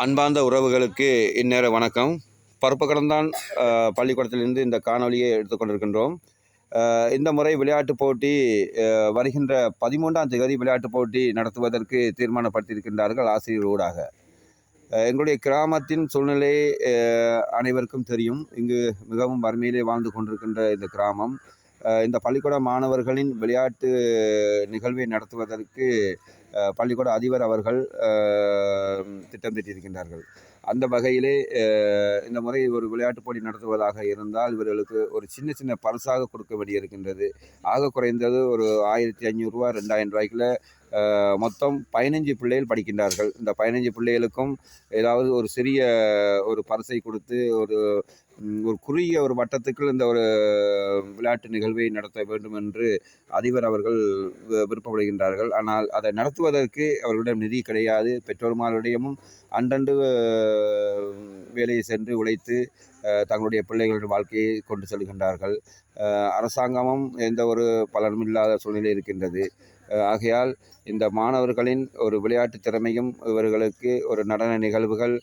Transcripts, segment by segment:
அன்பார்ந்த உறவுகளுக்கு இந்நேர வணக்கம். பருப்பு கடந்தான் பள்ளிக்கூடத்திலிருந்து இந்த காணொலியை எடுத்துக்கொண்டிருக்கின்றோம் இந்த முறை விளையாட்டுப் போட்டி வருகின்ற பதிமூன்றாம் தேதி விளையாட்டுப் போட்டி நடத்துவதற்கு தீர்மானப்படுத்தியிருக்கின்றார்கள் ஆசிரியர் ஊடாக. எங்களுடைய கிராமத்தின் சூழ்நிலை அனைவருக்கும் தெரியும். இங்கு மிகவும் வறுமையிலே வாழ்ந்து கொண்டிருக்கின்ற இந்த கிராமம். இந்த பள்ளிக்கூட மாணவர்களின் விளையாட்டு நிகழ்வை நடத்துவதற்கு பள்ளிக்கூட அதிபர் அவர்கள் திட்டம் திட்டியிருக்கின்றார்கள். அந்த வகையிலே இந்த முறை ஒரு விளையாட்டுப் போட்டி நடத்துவதாக இருந்தால் இவர்களுக்கு ஒரு சின்ன சின்ன பரிசாக கொடுக்க வேண்டியிருக்கின்றது. ஆக குறைந்தது ஒரு ஆயிரத்தி ஐநூறுரூவா ரெண்டாயிரம் ரூபாய்க்குள்ள மொத்தம் பதினஞ்சு பிள்ளைகள் படிக்கின்றார்கள். இந்த பதினஞ்சு பிள்ளைகளுக்கும் ஏதாவது ஒரு சிறிய ஒரு பரிசை கொடுத்து ஒரு ஒரு குறுகிய ஒரு வட்டத்துக்குள் இந்த ஒரு விளையாட்டு நிகழ்வை நடத்த வேண்டும் என்று அதிபர் அவர்கள் விருப்பப்படுகின்றார்கள். ஆனால் அதை நடத்துவதற்கு அவர்களிடம் நிதி கிடையாது. பெற்றோர்மாரிடமும் அன்றன்று வேலையை சென்று உழைத்து தங்களுடைய பிள்ளைகளின் வாழ்க்கையை கொண்டு செல்கின்றார்கள். அரசாங்கமும் எந்த ஒரு பலனும் இல்லாத சூழ்நிலை இருக்கின்றது. ஆகையால் இந்த மாணவர்களின் ஒரு விளையாட்டு திறமையும் இவர்களுக்கு ஒரு நடன நிகழ்வுகள்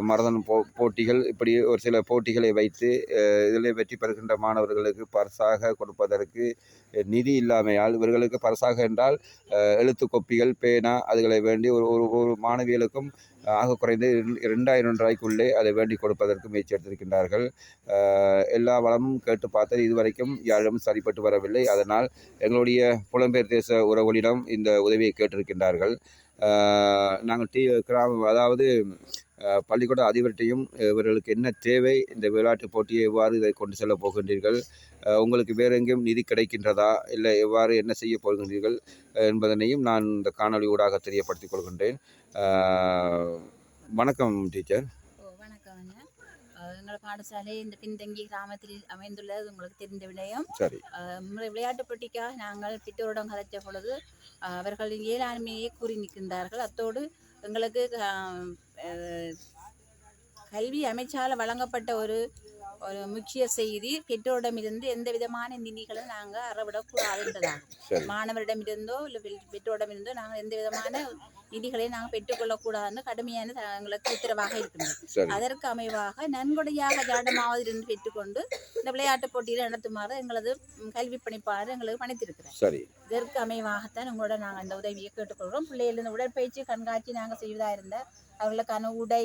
மரதன் போ போட்டிகள் இப்படி ஒரு சில போட்டிகளை வைத்து இதில் வெற்றி பெறுகின்ற மாணவர்களுக்கு பரிசாக கொடுப்பதற்கு நிதி இல்லாமையால் இவர்களுக்கு பரிசாக என்றால் எழுத்து கொப்பிகள் பேனா அதுகளை வேண்டி ஒரு ஒரு ஒரு மாணவிகளுக்கும் ஆக குறைந்து இரண்டு- இரண்டாயிரம் ரூபாய்க்குள்ளே அதை வேண்டி கொடுப்பதற்கு முயற்சி எடுத்திருக்கின்றார்கள். எல்லா வளமும் கேட்டு பார்த்தது இதுவரைக்கும் யாரிடமும் சரிப்பட்டு வரவில்லை. அதனால் எங்களுடைய புலம்பெயர் தேச அவர்களிடம் இந்த உதவியை கேட்டிருக்கின்றார்கள். நாங்கள் டி கிராம அதாவது பள்ளிக்கூட அதிபர்கிட்டையும் இவர்களுக்கு என்ன தேவை இந்த விளையாட்டுப் போட்டியை எவ்வாறு இதை கொண்டு செல்ல போகின்றீர்கள் உங்களுக்கு வேறு எங்கேயும் நிதி கிடைக்கின்றதா இல்லை எவ்வாறு என்ன செய்ய போகின்றீர்கள் என்பதனையும் நான் இந்த காணொளி ஊடாக தெரியப்படுத்திக் கொள்கின்றேன். வணக்கம் டீச்சர். எங்கள் பாடசாலை இந்த பின்தங்கிய கிராமத்தில் அமைந்துள்ளது உங்களுக்கு தெரிந்த விடயம். விளையாட்டுப் போட்டிக்காக நாங்கள் பெற்றோரிடம் கதைச்ச பொழுது அவர்கள் இயலாண்மையை கூறி நிற்கின்றார்கள். அத்தோடு எங்களுக்கு கல்வி அமைச்சால் வழங்கப்பட்ட ஒரு ஒரு முக்கிய செய்தி. பெற்றோரிடமிருந்து எந்த விதமான நிதிகளும் நாங்கள் அறவிடக்கூடாதுன்றதாகும் மாணவரிடமிருந்தோ இல்லை பெற்றோரிடமிருந்தோ நாங்கள் எந்த விதமான நிதிகளை நாங்கள் பெற்றுக்கொள்ளக்கூடாதுன்னு கடுமையான எங்களுக்கு உத்தரவாக இருக்கின்றது. சரி. அதற்கு அமைவாக நன்கொடையாக ஜாடமாவதிலிருந்து பெற்றுக்கொண்டு இந்த விளையாட்டுப் போட்டியில் நடத்துமாறு எங்களது கல்வி பணிப்பாளர் எங்களுக்கு பணித்திருக்கிறார். சரி. இதற்கு அமைவாகத்தான் உங்களோட நாங்கள் இந்த உதவியை கேட்டுக்கொள்கிறோம். பிள்ளைகள் இந்த உடற்பயிற்சி கண்காட்சி நாங்கள் செய்வதாக இருந்தால் அவர்களுக்கான உடை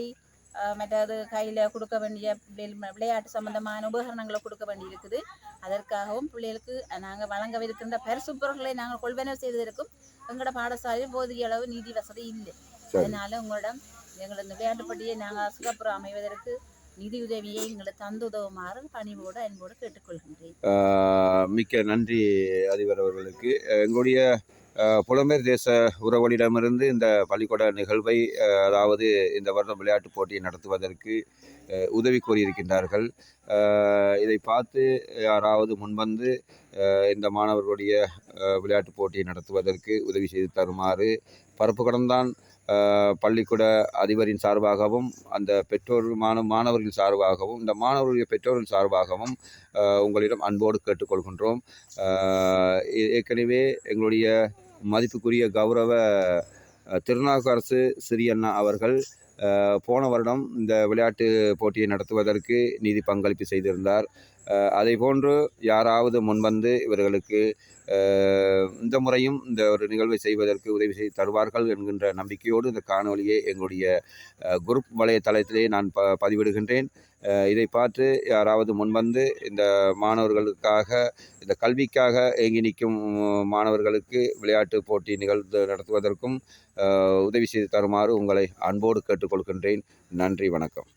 மற்றது கையில் கொடுக்க வேண்டிய பிள்ளைகள் விளையாட்டு சம்பந்தமான உபகரணங்களை கொடுக்க வேண்டியிருக்குது அதற்காகவும் பிள்ளைகளுக்கு நாங்கள் வழங்கவிருக்கின்ற பரிசு பொருட்களை நாங்கள் கொள்வனவு செய்வதற்கும் எங்களோட பாடசாலையில் போதிய அளவு நிதி வசதி இல்லை அதனால உங்களிடம் எங்களது இந்த விளையாட்டுப் போட்டியை நாங்கள் சிறப்புற அமைவதற்கு நிதி உதவியை எங்களுக்கு தந்து உதவுமாறு பணிவோடு அன்போடு கேட்டுக்கொள்கின்றேன் மிக்க நன்றி அதிபர் அவர்களுக்கு எங்களுடைய புலம்பெயர் தேச உறவுகளிடமிருந்து இந்த பள்ளிக்கூட நிகழ்வை அதாவது இந்த வருடம் விளையாட்டுப் போட்டியை நடத்துவதற்கு உதவி கோரியிருக்கின்றார்கள். இதை பார்த்து யாராவது முன்வந்து இந்த மாணவர்களுடைய விளையாட்டுப் போட்டியை நடத்துவதற்கு உதவி செய்து தருமாறு பரப்பு கடந்தான் பள்ளிக்கூட அதிபரின் சார்பாகவும் அந்த பெற்றோர் மாணவ மாணவர்கள் சார்பாகவும் இந்த மாணவர்களுடைய பெற்றோர்கள் சார்பாகவும் உங்களிடம் அன்போடு கேட்டுக்கொள்கின்றோம். ஏற்கனவே எங்களுடைய மதிப்புக்குரிய கௌரவ அஹ், திருநாவுக்கரசு சிறியண்ணா அவர்கள் போன வருடம் இந்த விளையாட்டு போட்டியை நடத்துவதற்கு நிதி பங்களிப்பு செய்திருந்தார். அதை போன்று யாராவது முன்வந்து இவர்களுக்கு இந்த முறையும் இந்த ஒரு நிகழ்வை செய்வதற்கு உதவி செய்து தருவார்கள் என்கின்ற நம்பிக்கையோடு இந்த காணொலியை எங்களுடைய குரூப் வலைத்தளத்திலே நான் ப பதிவிடுகின்றேன். இதை பார்த்து யாராவது முன்வந்து இந்த மாணவர்களுக்காக இந்த கல்விக்காக ஏங்கி நிற்கும் மாணவர்களுக்கு விளையாட்டு போட்டி நிகழ்ந்து நடத்துவதற்கும் உதவி செய்து தருமாறு உங்களை அன்போடு கேட்டுக்கொள்கின்றேன். நன்றி வணக்கம்.